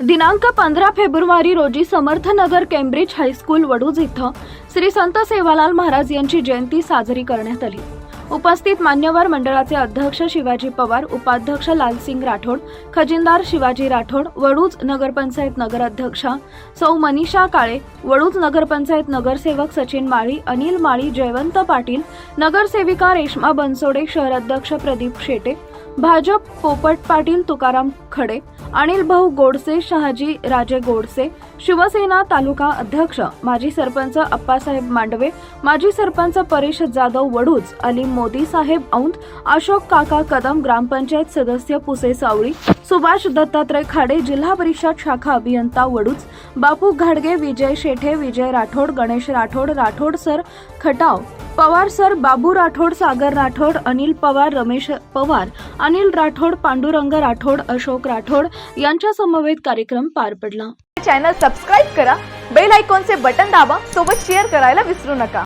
दिनांक पंधरा फेब्रुवारी रोजी समर्थनगर केम्ब्रिज हायस्कूल वडूज इथं श्री संत सेवालाल महाराज यांची जयंती साजरी करण्यात आली. उपस्थित मान्यवर मंडळाचे अध्यक्ष शिवाजी पवार उपाध्यक्ष लालसिंग राठोड खजिनदार शिवाजी राठोड वडूज नगरपंचायत नगराध्यक्षा सौ मनीषा काळे वडूज नगरपंचायत नगरसेवक सचिन माळी अनिल माळी जयवंत पाटील नगरसेविका रेश्मा बनसोडे शहराध्यक्ष प्रदीप शेटे भाजप पोपट पाटील तुकाराम खडे अनिल भाऊ गोडसे शहाजी राजे गोडसे शिवसेना तालुका अध्यक्ष माजी सरपंच अप्पासाहेब मांडवे माजी सरपंच परेश जाधव वडूज अली मोदी साहेब औंध अशोक काका कदम ग्रामपंचायत सदस्य पुसे सावळी सुभाष दत्तात्रय खाडे जिल्हा परिषद शाखा अभियंता वडूज बापू घाडगे विजय शेठे विजय राठोड गणेश राठोड राठोड सर खटाव पवार सर बाबू राठोड सागर राठोड अनिल पवार रमेश पवार अनिल राठोड पांडुरंग राठोड अशोक राठोड यांच्या समवेत कार्यक्रम पार पडला. चॅनल सबस्क्राईब करा बेल आयकॉनचे बटन दाबा सोबत शेअर करायला विसरू नका.